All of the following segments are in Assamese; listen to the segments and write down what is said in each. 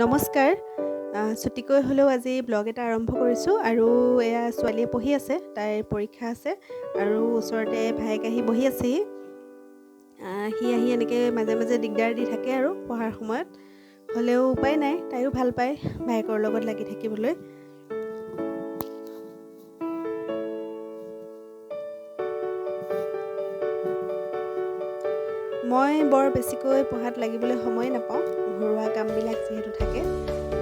নমস্কাৰ। ছুটিকৈ হ'লেও আজি ব্লগ এটা আৰম্ভ কৰিছোঁ আৰু এয়া ছোৱালীয়ে পঢ়ি আছে তাইৰ পৰীক্ষা আছে আৰু ওচৰতে ভায়েক আহি বহি আছেহি। সি আহি এনেকৈ মাজে মাজে দিগদাৰ দি থাকে আৰু পঢ়াৰ সময়ত। হ'লেও উপায় নাই তাইও ভাল পায় ভায়েকৰ লগত লাগি থাকিবলৈ। মই বৰ বেছিকৈ পঢ়াত লাগিবলৈ সময় নাপাওঁ। ঘৰুৱা কামবিলাক যিহেতু থাকে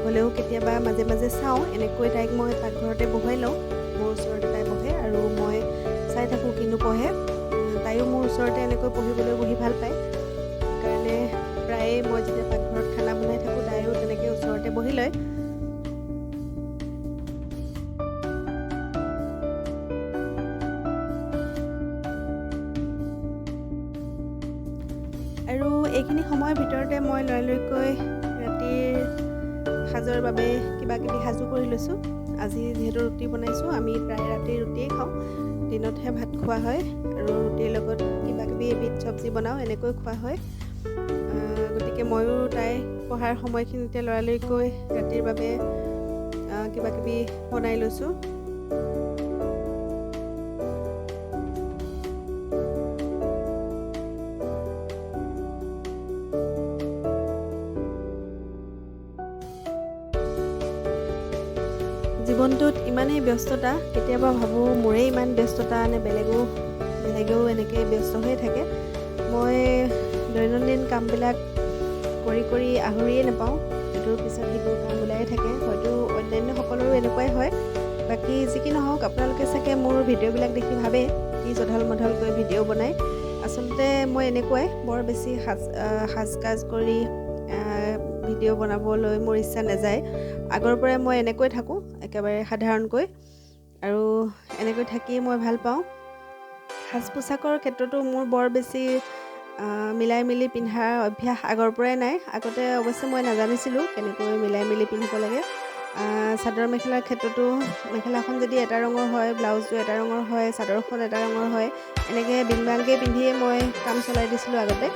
হ'লেও কেতিয়াবা মাজে মাজে চাওঁ এনেকৈ তাইক মই পাকঘৰতে বহুৱাই লওঁ মোৰ ওচৰতে তাই বহে আৰু মই চাই থাকোঁ কিনো পঢ়ে। তাইও মোৰ ওচৰতে এনেকৈ পঢ়িবলৈ বহি ভাল পায়। সেইকাৰণে প্ৰায়ে মই যেতিয়া পাকঘৰত খানা বনাই থাকোঁ তাইও তেনেকৈ ওচৰতে বহি লয়। এইখিনি সময়ৰ ভিতৰতে মই লৰালৰিকৈ ৰাতিৰ সাজৰ বাবে কিবা কিবি সাজু কৰি লৈছোঁ। আজি যিহেতু ৰুটি বনাইছোঁ আমি প্ৰায় ৰাতি ৰুটিয়েই খাওঁ। দিনতহে ভাত খোৱা হয় আৰু ৰুটিৰ লগত কিবা কিবি এবিধ চব্জি বনাওঁ এনেকৈ খোৱা হয়। গতিকে ময়ো তাই পঢ়াৰ সময়খিনিতে লৰালৰিকৈ ৰাতিৰ বাবে কিবা কিবি বনাই লৈছোঁ। জীৱনটোত ইমানেই ব্যস্ততা কেতিয়াবা ভাবোঁ মোৰেই ইমান ব্যস্ততা নে বেলেগো বেলেগেও এনেকৈ ব্যস্ত হৈ থাকে। মই দৈনন্দিন কামবিলাক কৰি কৰি আহৰিয়ে নাপাওঁ ইটোৰ পিছত সিটোৰ কাম ওলাই থাকে। হয়তো অন্যান্য সকলৰো এনেকুৱাই হয়। বাকী যি কি নহওক আপোনালোকে চাগে মোৰ ভিডিঅ'বিলাক দেখি ভাবে কি জধল মধলকৈ ভিডিঅ' বনায়। আচলতে মই এনেকুৱাই বৰ বেছি সাজ সাজ কাজ কৰি ভিডিঅ' বনাবলৈ মোৰ ইচ্ছা নাযায়। আগৰ পৰাই মই এনেকৈ থাকোঁ একেবাৰে সাধাৰণকৈ। আৰু এনেকৈ থাকি মই ভাল পাওঁ। সাজ পোছাকৰ ক্ষেত্ৰতো মোৰ বৰ বেছি মিলাই মিলি পিন্ধাৰ অভ্যাস আগৰ পৰাই নাই। আগতে অৱশ্যে মই নাজানিছিলোঁ কেনেকৈ মিলাই মিলি পিন্ধিব লাগে। চাদৰ মেখেলাৰ ক্ষেত্ৰতো মেখেলাখন যদি এটা ৰঙৰ হয় ব্লাউজটো এটা ৰঙৰ হয় চাদৰখন এটা ৰঙৰ হয় এনেকৈ বিং বাংকৈ পিন্ধিয়ে মই কাম চলাই দিছিলোঁ আগতে।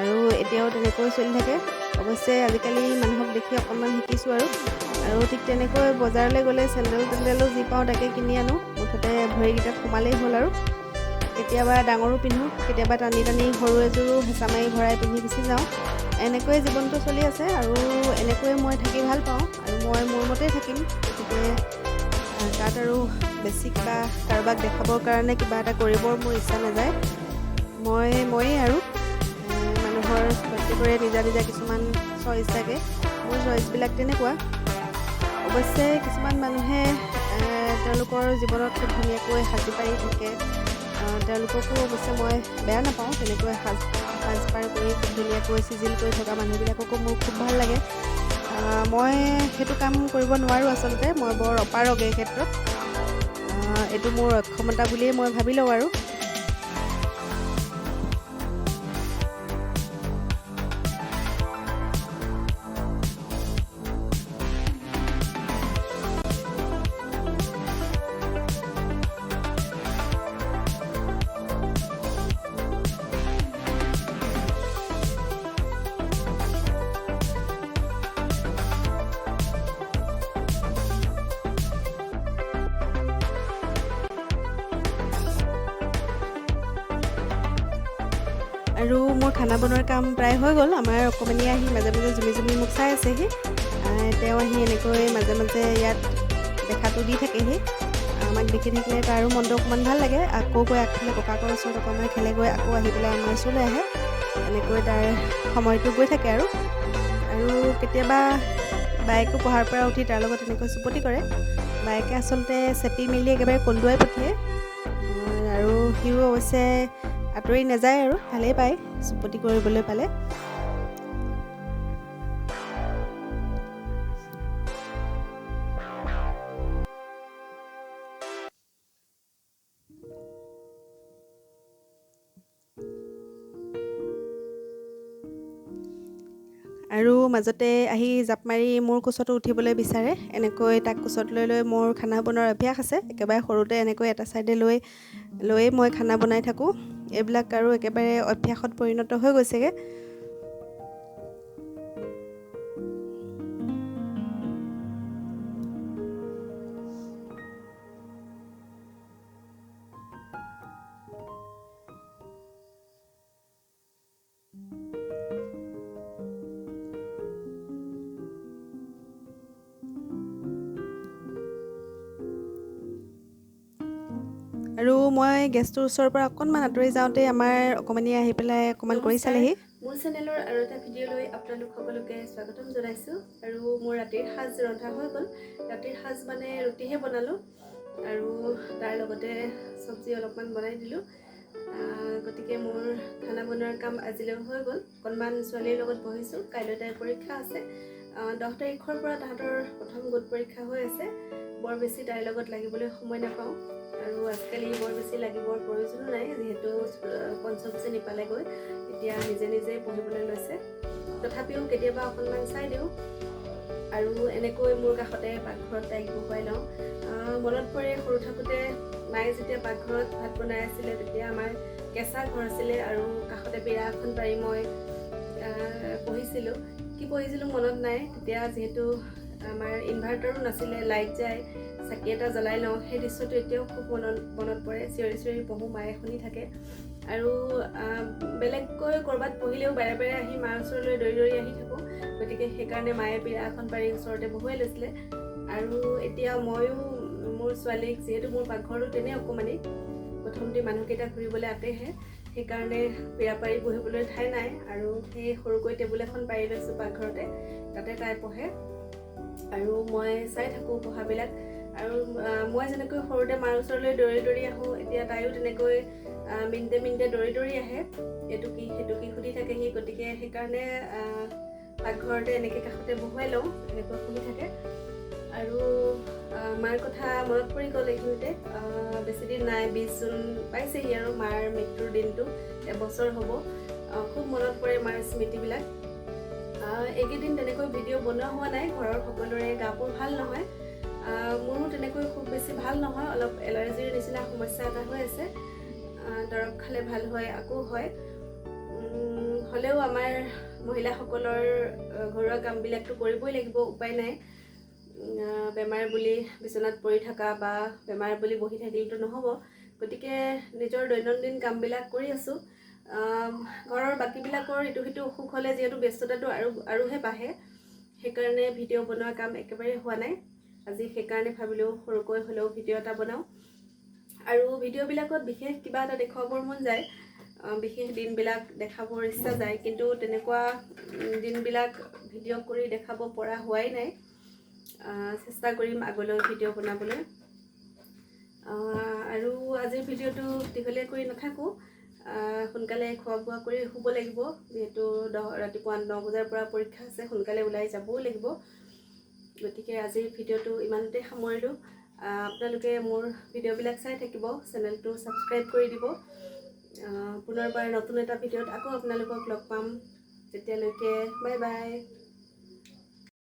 আৰু এতিয়াও তেনেকৈ চলি থাকে। অৱশ্যে আজিকালি মানুহক দেখি অকণমান শিকিছোঁ আৰু। আৰু ঠিক তেনেকৈ বজাৰলৈ গ'লে চেণ্ডেল টেণ্ডেলো যি পাওঁ তাকে কিনি আনো। মুঠতে ভৰিকেইটাত সোমালেই হ'ল আৰু। কেতিয়াবা ডাঙৰো পিন্ধোঁ কেতিয়াবা টানি টানি সৰু এযোৰো হেঁচা মাৰি ভৰাই পিন্ধি গুচি যাওঁ। এনেকৈয়ে জীৱনটো চলি আছে আৰু এনেকৈয়ে মই থাকি ভাল পাওঁ আৰু মই মোৰ মতেই থাকিম। গতিকে তাত আৰু বেছি কিবা কাৰোবাক দেখাবৰ কাৰণে কিবা এটা কৰিবৰ মোৰ ইচ্ছা নাযায়। মই ময়েই আৰু। প্ৰত্যেকৰে নিজা নিজা কিছুমান চইচ থাকে। মোৰ চইচবিলাক তেনেকুৱা। অৱশ্যে কিছুমান মানুহে তেওঁলোকৰ জীৱনত খুব ধুনীয়াকৈ সাজি পাৰি থাকে। তেওঁলোককো অৱশ্যে মই বেয়া নাপাওঁ তেনেকৈ সাজ সাজপাৰ কৰি খুব ধুনীয়াকৈ চিজিল কৰি থকা মানুহবিলাককো মোৰ খুব ভাল লাগে। মই সেইটো কাম কৰিব নোৱাৰোঁ আচলতে মই বৰ অপাৰগ এই ক্ষেত্ৰত এইটো মোৰ অক্ষমতা বুলিয়েই মই ভাবি লওঁ আৰু। মোৰ খানা বনোৱাৰ কাম প্ৰায় হৈ গ'ল। আমাৰ অকণমানি আহি মাজে মাজে জুমি জুমি মোক চাই আছেহি। তেওঁ আহি এনেকৈ মাজে মাজে ইয়াত দেখাটো দি থাকেহি। আমাক দেখি থাকিলে তাৰো মনটো অকণমান ভাল লাগে। আকৌ গৈ আগফালে ককাকৰ ওচৰত অকণমান খেলেগৈ আকৌ আহি পেলাই আমাৰ ওচৰলৈ আহে। এনেকৈ তাৰ সময়টো গৈ থাকে আৰু। আৰু কেতিয়াবা বায়েকো পঢ়াৰ পৰা উঠি তাৰ লগত এনেকৈ চুপতি কৰে। বায়েকে আচলতে চেপি মেলি একেবাৰে কন্দুৱাই পঠিয়াই আহ, আৰু সিও অৱশ্যে আঁতৰি নাযায় আৰু ভালেই পায় চুপতি কৰিবলৈ পালে। আৰু মাজতে আহি জাপ মাৰি মোৰ কোচতো উঠিবলৈ বিচাৰে এনেকৈ তাক কোচত লৈ লৈ মোৰ খানা বনোৱাৰ অভ্যাস আছে। একেবাৰে সৰুতে এনেকৈ এটা ছাইডে লৈ লৈয়ে মই খানা বনাই থাকোঁ। এইবিলাক আৰু একেবাৰে অভ্যাসত পৰিণত হৈ গৈছেগৈ। মই গেছটোৰ ওচৰৰ পৰা অকণমান আঁতৰি যাওঁতে আমাৰ অকণমানিয়ে আহি পেলাই অকণমান কৰি চালেহি মোৰ চেনেলৰ আৰু এটা ভিডিঅ'লৈ আপোনালোক সকলোকে স্বাগতম জনাইছোঁ। আৰু মোৰ ৰাতিৰ সাজ ৰন্ধা হৈ গ'ল। ৰাতিৰ সাজ মানে ৰুটিহে বনালোঁ। আৰু তাৰ লগতে চব্জি অলপমান বনাই দিলোঁ। গতিকে মোৰ খানা বনোৱাৰ কাম আজিলৈ হৈ গ'ল। অকণমান ছোৱালীৰ লগত বহিছোঁ। কাইলৈ তাইৰ পৰীক্ষা আছে। দহ তাৰিখৰ পৰা তাহাঁতৰ প্ৰথম গোট পৰীক্ষা হৈ আছে। বৰ বেছি তাইৰ লগত লাগিবলৈ সময় নাপাওঁ। আৰু আজিকালি বৰ বেছি লাগিবৰ প্ৰয়োজনো নাই। যিহেতু পঞ্চম শ্ৰেণী পালেগৈ। এতিয়া নিজে নিজে পঢ়িবলৈ লৈছে। তথাপিও কেতিয়াবা অকণমান চাই দিওঁ। আৰু এনেকৈ মোৰ কাষতে পাকঘৰত তাইক বহুৱাই লওঁ। মনত পৰে সৰু থাকোঁতে মায়ে যেতিয়া পাকঘৰত ভাত বনাই আছিলে তেতিয়া আমাৰ কেঁচা ঘৰ আছিলে আৰু কাষতে বিৰা এখন পাৰি মই পঢ়িছিলোঁ। কি পঢ়িছিলোঁ মনত নাই। তেতিয়া যিহেতু আমাৰ ইনভাৰ্টাৰো নাছিলে লাইট যায় চাকি এটা জ্বলাই লওঁ সেই দৃশ্যটো এতিয়াও খুব মনত মনত পৰে। চিঞৰি চিঞৰি পঢ়োঁ মায়ে শুনি থাকে। আৰু বেলেগকৈ ক'ৰবাত পঢ়িলেও বাৰে বাৰে আহি মাৰ ওচৰলৈ দৌৰি দৌৰি আহি থাকোঁ। গতিকে সেইকাৰণে মায়ে বিৰা এখন পাৰি ওচৰতে বহুৱাই লৈছিলে। আৰু এতিয়া ময়ো মোৰ ছোৱালীক যিহেতু মোৰ পাকঘৰটো তেনেই অকণমানি প্ৰথমতে মানুহকেইটা ঘূৰিবলৈ আতেহে সেইকাৰণে বিৰা পাৰি বহিবলৈ ঠাই নাই। আৰু সেই সৰুকৈ টেবুল এখন পাৰি লৈছোঁ পাকঘৰতে তাতে তাই পঢ়ে। আৰু মই চাই থাকোঁ পঢ়াবিলাক আৰু মই যেনেকৈ সৰুতে মাৰ ওচৰলৈ দৌৰি দৌৰি আহোঁ এতিয়া তাইও তেনেকৈ আহ, মিনিটে দৌৰি দৌৰি আহে। এইটো কি সেইটো কি সুধি থাকেহি গতিকে সেইকাৰণে পাকঘৰতে এনেকৈ কাষতে বহুৱাই লওঁ এনেকৈ শুনি থাকে। আৰু মাৰ কথা মনত পৰি গ'ল এইখিনিতে। বেছিদিন নাই বিছ জুন পাইছেহি আৰু মাৰ মৃত্যুৰ দিনটো এবছৰ হ'ব। খুব মনত পৰে মাৰ স্মৃতিবিলাক। এইকেইদিন তেনেকৈ ভিডিঅ' বনোৱা হোৱা নাই ঘৰৰ সকলোৰে গাবোৰ ভাল নহয়। মোৰো তেনেকৈ খুব বেছি ভাল নহয় অলপ এলাৰ্জিৰ নিচিনা সমস্যা এটা হৈ আছে। দৰৱ খালে ভাল হয় আকৌ হয়। হ'লেও আমাৰ মহিলাসকলৰ ঘৰুৱা কামবিলাকতো কৰিবই লাগিব উপায় নাই। বেমাৰ বুলি বিচনাত পৰি থকা বা বেমাৰ বুলি বহি থাকিলেতো নহ'ব। গতিকে নিজৰ দৈনন্দিন কামবিলাক কৰি আছোঁ। ঘৰৰ বাকীবিলাকৰ ইটো সিটো অসুখ হ'লে যিহেতু ব্যস্ততাটো আৰু আৰুহে বাঢ়ে সেইকাৰণে ভিডিঅ' বনোৱা কাম একেবাৰে হোৱা নাই। আজি সেইকাৰণে ভাবিলোঁ সৰুকৈ হ'লেও ভিডিঅ' এটা বনাওঁ। আৰু ভিডিঅ'বিলাকত বিশেষ কিবা এটা দেখুৱাবৰ মন যায় বিশেষ দিনবিলাক দেখাবৰ ইচ্ছা যায় কিন্তু তেনেকুৱা দিনবিলাক ভিডিঅ' কৰি দেখাব পৰা হোৱাই নাই। চেষ্টা কৰিম আগলৈ ভিডিঅ' বনাবলৈ। আৰু আজিৰ ভিডিঅ'টো দীঘলীয়া কৰি নাথাকোঁ। সোনকালে খোৱা বোৱা কৰি শুব লাগিব। যিহেতু দহ ৰাতিপুৱা ন বজাৰ পৰা পৰীক্ষা আছে সোনকালে ওলাই যাবও লাগিব। গতিকে আজিৰ ভিডিঅ'টো ইমানতে সামৰিলোঁ। আপোনালোকে মোৰ ভিডিঅ'বিলাক চাই থাকিব চেনেলটো ছাবস্ক্ৰাইব কৰি দিব। পুনৰবাৰ নতুন এটা ভিডিঅ'ত আকৌ আপোনালোকক লগ পাম। তেতিয়ালৈকে বাই বাই